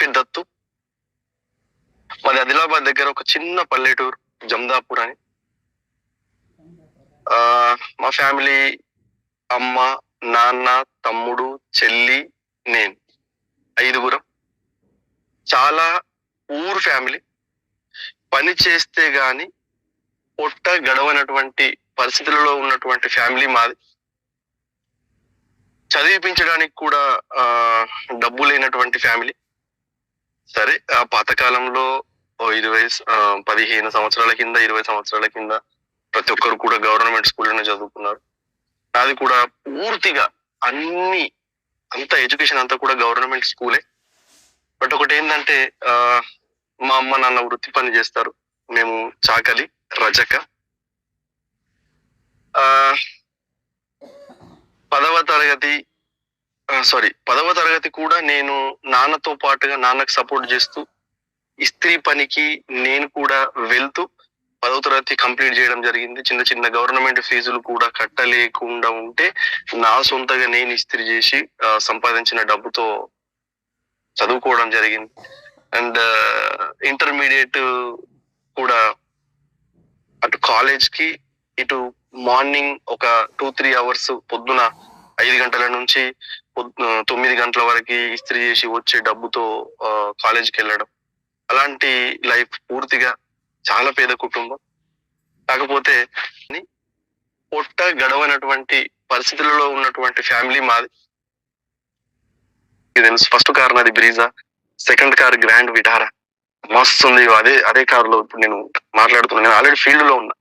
పేరు దత్తు. మాది ఆదిలాబాద్ దగ్గర ఒక చిన్న పల్లెటూరు జమ్దాపూర్ అని. మా ఫ్యామిలీ అమ్మ నాన్న తమ్ముడు చెల్లి నేను ఐదుగురం. చాలా ఊరు ఫ్యామిలీ. పని చేస్తే గాని పొట్ట గడవనటువంటి పరిస్థితులలో ఉన్నటువంటి ఫ్యామిలీ మాది. చదివిపించడానికి కూడా డబ్బు లేనటువంటి ఫ్యామిలీ. సరే ఆ పాతకాలంలో ఇరవై పదిహేను సంవత్సరాల కింద ఇరవై సంవత్సరాల కింద ప్రతి ఒక్కరు కూడా గవర్నమెంట్ స్కూల్లోనే చదువుకున్నారు. నాది కూడా పూర్తిగా అన్ని అంత ఎడ్యుకేషన్ అంతా కూడా గవర్నమెంట్ స్కూలే. బట్ ఒకటి ఏంటంటే ఆ, మా అమ్మ నాన్న వృత్తి పని చేస్తారు. మేము చాకలి రజక ఆ పదవ తరగతి సారీ పదవ తరగతి కూడా నేను నాన్నతో పాటుగా నాన్నకు సపోర్ట్ చేస్తూ ఇస్త్రీ పనికి నేను కూడా వెళ్తూ పదవ తరగతి కంప్లీట్ చేయడం జరిగింది. చిన్న చిన్న గవర్నమెంట్ ఫీజులు కూడా కట్టలేకుండా ఉంటే నా సొంతగా నేను ఇస్త్రీ చేసి సంపాదించిన డబ్బుతో చదువుకోవడం జరిగింది. అండ్ ఇంటర్మీడియట్ కూడా అటు కాలేజ్కి ఇటు మార్నింగ్ ఒక టూ త్రీ అవర్స్ పొద్దున ఐదు గంటల నుంచి తొమ్మిది గంటల వరకు ఇస్త్రీ చేసి వచ్చే డబ్బుతో కాలేజ్కి వెళ్ళడం. అలాంటి లైఫ్ పూర్తిగా చాలా పేద కుటుంబం. కాకపోతే పొట్ట గడవనటువంటి పరిస్థితులలో ఉన్నటువంటి ఫ్యామిలీ మాది. ఇది తెలుసు. ఫస్ట్ కార్ నాది Brezza. Second car Grand Vitara. మస్తు ఉంది. అదే అదే కారులో ఇప్పుడు నేను మాట్లాడుతున్నాను నేను ఆల్రెడీ ఫీల్డ్లో ఉన్నా.